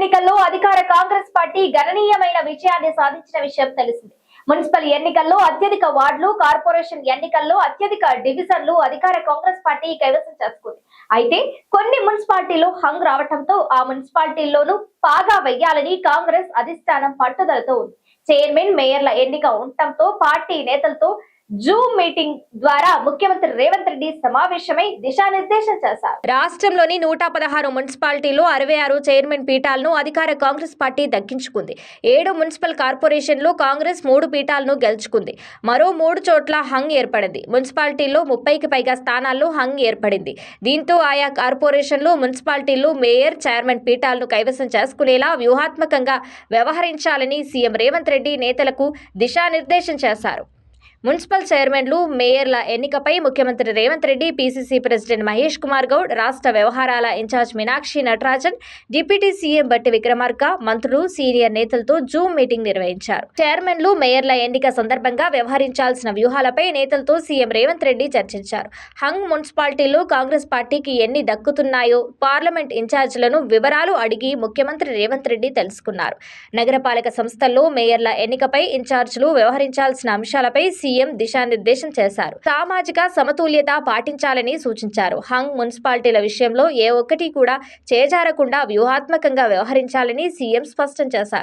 ఎన్నికల్లో అధికార కాంగ్రెస్ పార్టీ గణనీయమైన విజయాన్ని సాధించిన విషయం తెలిసింది. మున్సిపల్ ఎన్నికల్లో అత్యధిక వార్డులు కార్పొరేషన్ ఎన్నికల్లో అత్యధిక డివిజన్లు అధికార కాంగ్రెస్ పార్టీ కైవసం చేసుకుంది. అయితే కొన్ని మున్సిపాలిటీలు హంగ్ రావటంతో ఆ మున్సిపాలిటీల్లోనూ పాగా వెయ్యాలని కాంగ్రెస్ అధిష్టానం పట్టుదలతో ఉంది. చైర్మన్ మేయర్ల ఎన్నిక ఉండటంతో పార్టీ నేతలతో జూమ్ మీటింగ్ ద్వారా ముఖ్యమంత్రి రేవంత్ రెడ్డి సమావేశమై దిశానిర్దేశం చేశారు. రాష్ట్రంలోని నూట పదహారు మున్సిపాలిటీలు అరవై ఆరు చైర్మన్ పీఠాలను అధికార కాంగ్రెస్ పార్టీ దక్కించుకుంది. ఏడు మున్సిపల్ కార్పొరేషన్లు కాంగ్రెస్ మూడు పీఠాలను గెలుచుకుంది. మరో మూడు చోట్ల హంగ్ ఏర్పడింది. మున్సిపాలిటీల్లో ముప్పైకి పైగా స్థానాల్లో హంగ్ ఏర్పడింది. దీంతో ఆయా కార్పొరేషన్లు మున్సిపాలిటీలు మేయర్ చైర్మన్ పీఠాలను కైవసం చేసుకునేలా వ్యూహాత్మకంగా వ్యవహరించాలని సీఎం రేవంత్ రెడ్డి నేతలకు దిశానిర్దేశం చేశారు. మున్సిపల్ చైర్మన్లు మేయర్ల ఎన్నికపై ముఖ్యమంత్రి రేవంత్ రెడ్డి పీసీసీ ప్రెసిడెంట్ మహేష్ కుమార్ గౌడ్ రాష్ట్ర వ్యవహారాల incharge Meenakshi Natarajan deputy CM Bhatti Vikramarka మంత్రులు సీనియర్ నేతలతో జూమ్ మీటింగ్ నిర్వహించారు. చైర్మన్లు మేయర్ల ఎన్నిక సందర్భంగా వ్యవహరించాల్సిన వ్యూహాలపై నేతలతో సీఎం రేవంత్ రెడ్డి చర్చించారు. హంగ్ మున్సిపాలిటీలో కాంగ్రెస్ పార్టీకి ఎన్ని దక్కుతున్నాయో పార్లమెంట్ ఇన్ఛార్జీలను వివరాలు అడిగి ముఖ్యమంత్రి రేవంత్ రెడ్డి తెలుసుకున్నారు. నగరపాలక సంస్థల్లో మేయర్ల ఎన్నికపై ఇన్ఛార్జీలు వ్యవహరించాల్సిన అంశాలపై సీఎం దిశానిర్దేశం చేశారు. సామాజిక సమతుల్యత పాటించాలని సూచించారు. హంగ్ మున్సిపాలిటీల విషయంలో ఏ ఒక్కటి కూడా చేజారకుండా వ్యూహాత్మకంగా వ్యవహరించాలని సీఎం స్పష్టం చేశారు.